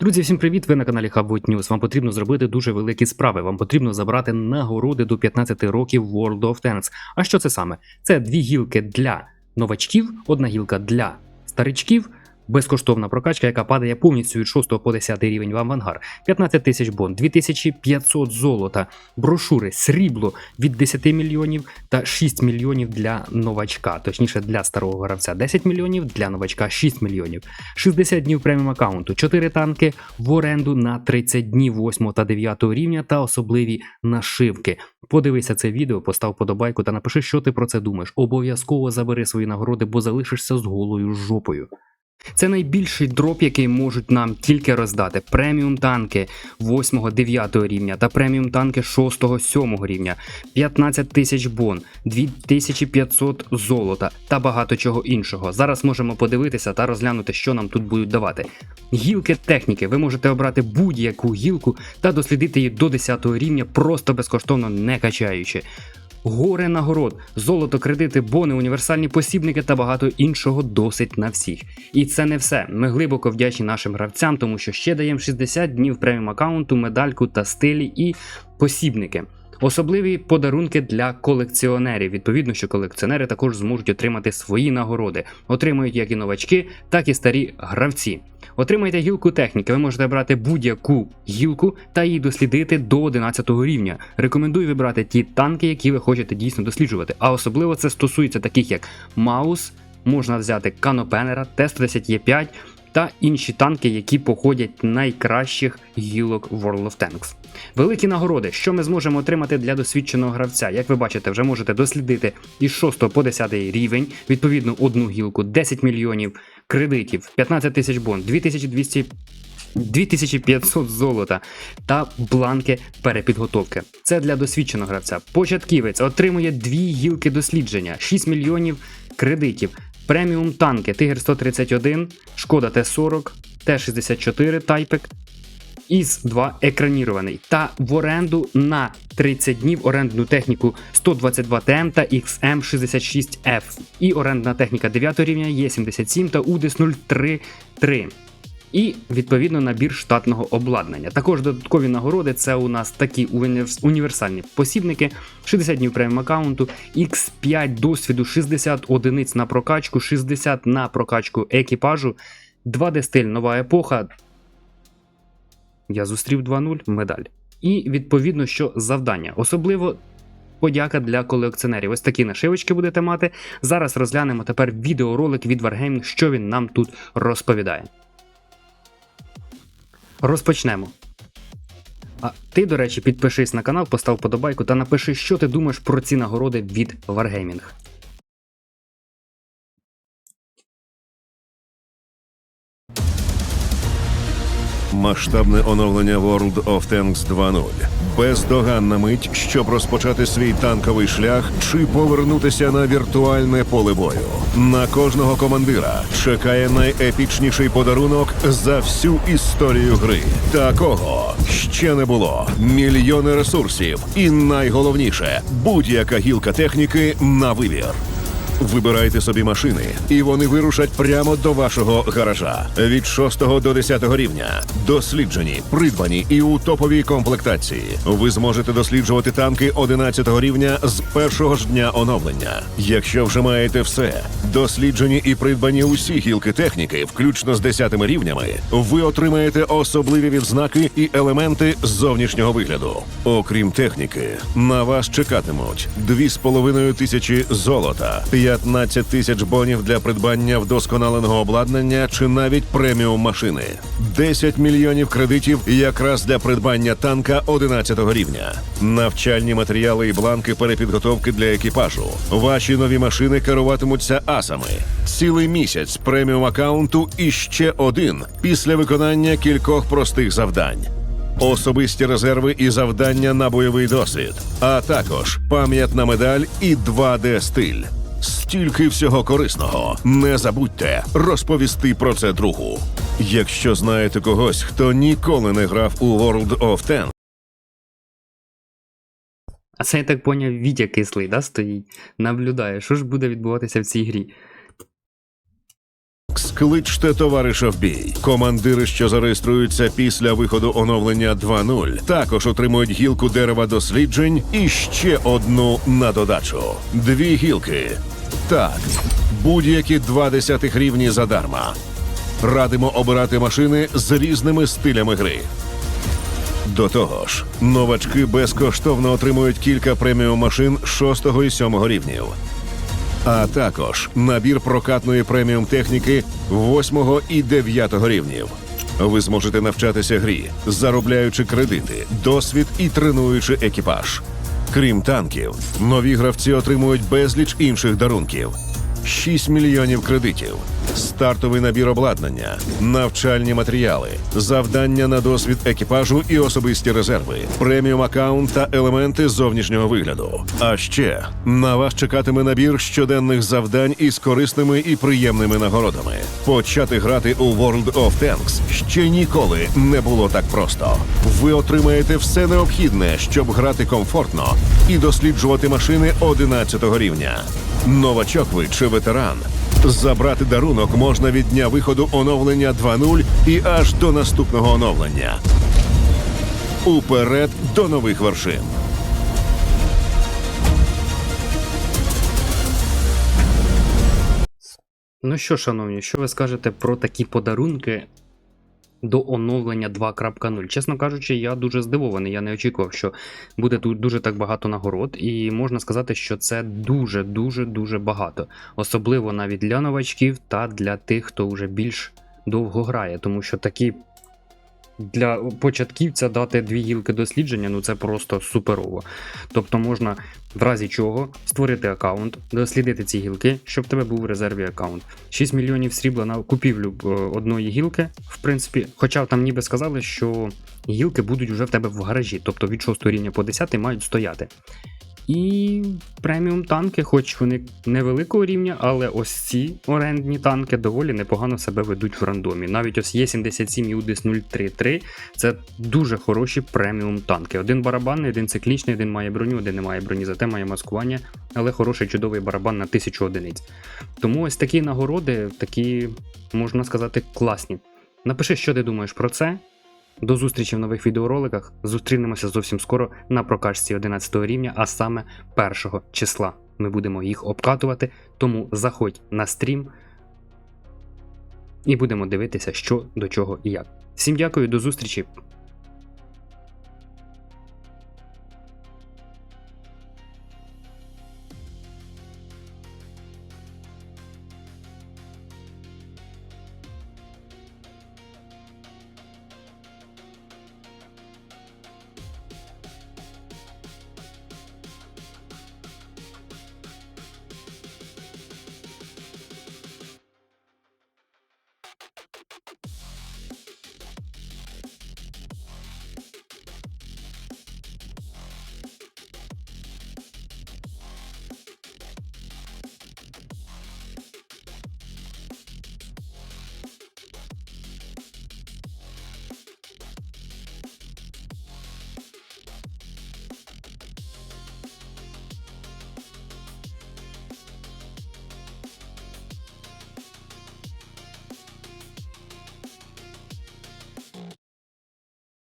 Друзі, всім привіт! Ви на каналі Hubwood News. Вам потрібно зробити дуже великі справи. Вам потрібно забрати нагороди до 15 років World of Tanks. А що це саме? Це дві гілки для новачків, одна гілка для старичків. Безкоштовна прокачка, яка падає повністю від 6 по 10 рівень в авангар, 15 тисяч бон, 2500 золота, брошури, срібло від 10 мільйонів та 6 мільйонів для новачка, точніше для старого гравця 10 мільйонів, для новачка 6 мільйонів. 60 днів преміум аккаунту, 4 танки в оренду на 30 днів 8 та 9 рівня та особливі нашивки. Подивися це відео, постав подобайку та напиши, що ти про це думаєш. Обов'язково забери свої нагороди, бо залишишся з голою жопою. Це найбільший дроп, який можуть нам тільки роздати. Преміум танки 8-9 рівня та преміум танки 6-7 рівня, 15 тисяч бон, 2500 золота та багато чого іншого. Зараз можемо подивитися та розглянути, що нам тут будуть давати. Гілки техніки. Ви можете обрати будь-яку гілку та дослідити її до 10 рівня, просто безкоштовно не качаючи. Горе нагород, золото, кредити, бони, універсальні посібники та багато іншого досить на всіх. І це не все. Ми глибоко вдячні нашим гравцям, тому що ще даємо 60 днів преміум аккаунту, медальку та стилі і посібники. Особливі подарунки для колекціонерів. Відповідно, що колекціонери також зможуть отримати свої нагороди. Отримують як і новачки, так і старі гравці. Отримайте гілку техніки. Ви можете брати будь-яку гілку та її дослідити до 11 рівня. Рекомендую вибрати ті танки, які ви хочете дійсно досліджувати. А особливо це стосується таких як Маус, можна взяти Канопенера, Т-110Е5 та інші танки, які походять найкращих гілок World of Tanks. Великі нагороди, що ми зможемо отримати для досвідченого гравця. Як ви бачите, вже можете дослідити із 6 по 10 рівень, відповідно, одну гілку, 10 мільйонів кредитів, 15 тисяч бон, 2200 2500 золота та бланки перепідготовки. Це для досвідченого гравця. Початківець отримує дві гілки дослідження, 6 мільйонів кредитів, преміум танки Тигр 131, Шкода Т-40, Т-64 Тайпек, із 2 екранірований та в оренду на 30 днів орендну техніку 122 ТМ та XM66F і орендна техніка 9 рівня Є77 та УДИС 033. І відповідно набір штатного обладнання. Також додаткові нагороди це у нас такі універсальні посібники, 60 днів преміум аккаунту, X5 досвіду, 60 одиниць на прокачку, 60 на прокачку екіпажу, 2D стиль нова епоха, я зустрів 2-0 медаль. І відповідно, що завдання. Особливо подяка для колекціонерів. Ось такі нашивочки будете мати. Зараз розглянемо тепер відеоролик від Wargaming, що він нам тут розповідає. Розпочнемо. А ти, до речі, підпишись на канал, постав подобайку та напиши, що ти думаєш про ці нагороди від Wargaming. Масштабне оновлення World of Tanks 2.0. Бездоганна мить, щоб розпочати свій танковий шлях чи повернутися на віртуальне поле бою. На кожного командира чекає найепічніший подарунок за всю історію гри. Такого ще не було. Мільйони ресурсів, і найголовніше будь-яка гілка техніки на вибір. Вибирайте собі машини, і вони вирушать прямо до вашого гаража від 6 до 10 рівня. Досліджені, придбані і у топовій комплектації. Ви зможете досліджувати танки 11 рівня з першого ж дня оновлення. Якщо вже маєте все, досліджені і придбані усі гілки техніки, включно з 10 рівнями, ви отримаєте особливі відзнаки і елементи зовнішнього вигляду. Окрім техніки, на вас чекатимуть 2,5 тисячі золота, 15 тисяч бонів для придбання вдосконаленого обладнання чи навіть преміум машини, 10 мільйонів кредитів якраз для придбання танка 11 рівня, навчальні матеріали і бланки перепідготовки для екіпажу. Ваші нові машини керуватимуться асами. Цілий місяць преміум аккаунту і ще один після виконання кількох простих завдань особисті резерви і завдання на бойовий досвід, а також пам'ятна медаль і 2D стиль. Стільки всього корисного. Не забудьте розповісти про це другу. Якщо знаєте когось, хто ніколи не грав у World of Tanks, А це я так поняв, Вітя кислий, да, стоїть, наблюдає, що ж буде відбуватися в цій грі. Кличте товариша в бій. Командири, що зареєструються після виходу оновлення 2.0, також отримують гілку дерева досліджень і ще одну на додачу. Дві гілки. Так, будь-які два десятих рівні задарма. Радимо обирати машини з різними стилями гри. До того ж, новачки безкоштовно отримують кілька преміум машин 6 і 7 рівнів. А також набір прокатної преміум техніки 8 і 9 рівнів. Ви зможете навчатися грі, заробляючи кредити, досвід і тренуючи екіпаж. Крім танків, нові гравці отримують безліч інших дарунків. 6 мільйонів кредитів, стартовий набір обладнання, навчальні матеріали, завдання на досвід екіпажу і особисті резерви, преміум аккаунт та елементи зовнішнього вигляду. А ще на вас чекатиме набір щоденних завдань із корисними і приємними нагородами. Почати грати у World of Tanks ще ніколи не було так просто. Ви отримаєте все необхідне, щоб грати комфортно і досліджувати машини 11 рівня. Новачок ви чи ветеран. Забрати дарунок можна від дня виходу оновлення 2.0 і аж до наступного оновлення. Уперед до нових вершин. Ну що, шановні, що ви скажете про такі подарунки до оновлення 2.0? Чесно кажучи, я дуже здивований. Я не очікував, що буде тут дуже так багато нагород, і можна сказати, що це дуже, дуже, дуже багато, особливо навіть для новачків та для тих, хто вже більш довго грає, тому що такі. Для початківця дати дві гілки дослідження, ну це просто суперово. Тобто можна в разі чого створити аккаунт, дослідити ці гілки, щоб в тебе був в резерві аккаунт. 6 мільйонів срібла на купівлю е, одної гілки, в принципі, хоча там ніби сказали, що гілки будуть вже в тебе в гаражі, тобто від 6 рівня по 10 мають стояти. І преміум танки, хоч вони невеликого рівня, але ось ці орендні танки доволі непогано себе ведуть в рандомі. Навіть ось є 77 і UDIS 033 це дуже хороші преміум танки. Один барабанний, один циклічний, один має броню, один не має броні, зате має маскування, але хороший чудовий барабан на 1000 одиниць. Тому ось такі нагороди, такі, можна сказати, класні. Напиши, що ти думаєш про це. До зустрічі в нових відеороликах. Зустрінемося зовсім скоро на прокачці 11 рівня, а саме 1 числа. Ми будемо їх обкатувати, тому заходь на стрім і будемо дивитися, що до чого і як. Всім дякую, до зустрічі.